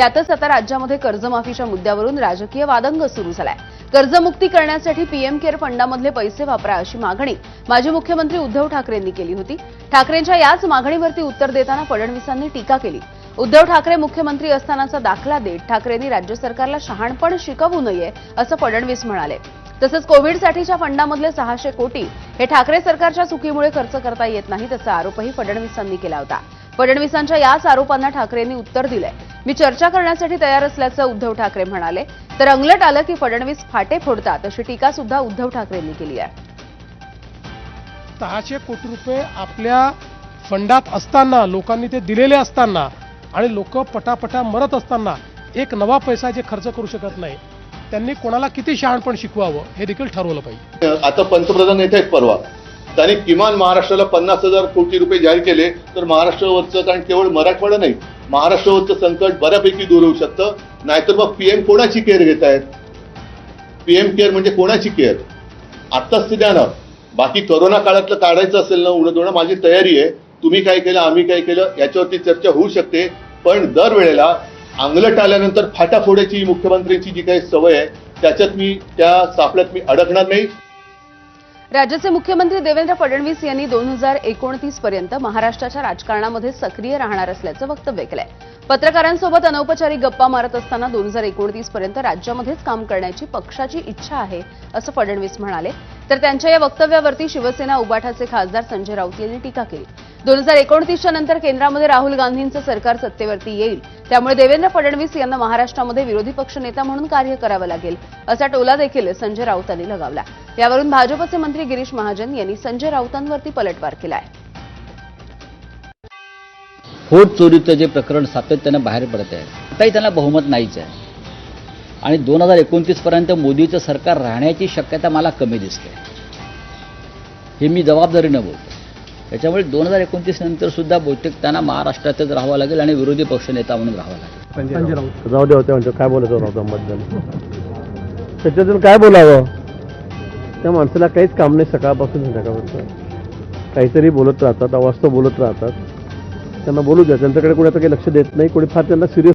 त्यातच आता राज्यामध्ये कर्जमाफीच्या मुद्द्यावरून राजकीय वादंग सुरू झालाय. कर्जमुक्ती करण्यासाठी पीएम केअर फंडामधले पैसे वापरा अशी मागणी माजी मुख्यमंत्री उद्धव ठाकरेंनी केली होती. ठाकरेंच्या याच मागणीवरती उत्तर देताना फडणवीसांनी टीका केली. उद्धव ठाकरे मुख्यमंत्री असतानाचा दाखला देत ठाकरेंनी राज्य सरकारला शहाणपण शिकवू नये असं फडणवीस म्हणाले. तसंच कोविडसाठीच्या फंडामधले सहाशे कोटी हे ठाकरे सरकारच्या चुकीमुळे खर्च करता येत नाहीत असा आरोपही फडणवीसांनी केला होता. फडणवीसांच्या याच आरोपांना ठाकरेंनी उत्तर दिलंय. मी चर्चा करण्यासाठी तयार असल्याचं उद्धव ठाकरे म्हणाले. तर अंगलट आलं की फडणवीस फाटे फोडतात अशी टीका सुद्धा उद्धव ठाकरेंनी केली आहे. सहाशे कोटी रुपये आपल्या फंडात असताना लोकांनी ते दिलेले असताना आणि लोक पटापटा मरत असताना एक नवा पैसा जे खर्च करू शकत नाही त्यांनी कोणाला किती शहाणपण शिकवावं हे देखील ठरवलं पाहिजे. आता पंतप्रधान येत आहेत परवा. त्यांनी किमान महाराष्ट्राला पन्नास हजार कोटी रुपये जाहीर केले तर महाराष्ट्रावरचं कारण केवळ मराठवाडा नाही महाराष्ट्रावरचं संकट बऱ्यापैकी दूर होऊ शकतं. नाहीतर मग पीएम कोणाची केअर घेत आहेत? पीएम केअर म्हणजे कोणाची केअर आत्ताच ते द्या ना. बाकी करोना काळातलं काढायचं असेल ना उडत उडणं माझी तयारी आहे. तुम्ही काय केलं आम्ही काय केलं याच्यावरती चर्चा होऊ शकते. पण दरवेळेला अंगलट आल्यानंतर फाटा फोडायची मुख्यमंत्र्यांची जी काही सवय आहे त्याच्यात मी त्या सापड्यात मी अडकणार नाही. राज्याचे मुख्यमंत्री देवेंद्र फडणवीस यांनी दोन हजार एकोणतीस पर्यंत महाराष्ट्राच्या राजकारणामध्ये सक्रिय राहणार असल्याचं वक्तव्य केलंय. पत्रकारांसोबत अनौपचारिक गप्पा मारत असताना दोन हजार एकोणतीस पर्यंत राज्यामध्येच काम करण्याची पक्षाची इच्छा आहे असं फडणवीस म्हणाले. तर त्यांच्या या वक्तव्यावरती शिवसेना उबाठाचे खासदार संजय राऊत यांनी टीका केली. दोन हजार एकोणतीसच्या नंतर केंद्रामध्ये राहुल गांधींचं सरकार सत्तेवरती येईल. त्यामुळे देवेंद्र फडणवीस यांना महाराष्ट्रामध्ये विरोधी पक्षनेता म्हणून कार्य करावं लागेल असा टोला देखील संजय राऊतांनी लगावला. यावरून भाजपचे मंत्री गिरीश महाजन यांनी संजय राऊतांवरती पलटवार केलाय. होट चोरीचं जे प्रकरण सातत्यानं बाहेर पडत आहे आताही त्यांना बहुमत नाहीच आहे. आणि दोन हजार एकोणतीसपर्यंत मोदीचं सरकार राहण्याची शक्यता मला कमी दिसते. हे मी जबाबदारीनं बोलतो त्याच्यामुळे दोन हजार एकोणतीस नंतर सुद्धा बहुतेक त्यांना महाराष्ट्रातच राहावं लागेल आणि विरोधी पक्षनेता म्हणून राहावं लागेल. जाऊ दे होते म्हणजे काय बोलायचं राऊतांबद्दल त्याच्यातून काय बोलावं? त्या माणसाला काहीच काम नाही सकाळपासून संध्याकाळपर्यंत. काहीतरी बोलत राहतात अवास्तव बोलत राहतात. त्यांना बोलू द्या त्यांच्याकडे कोणी आता काही लक्ष देत नाही कोणी फार त्यांना सिरियस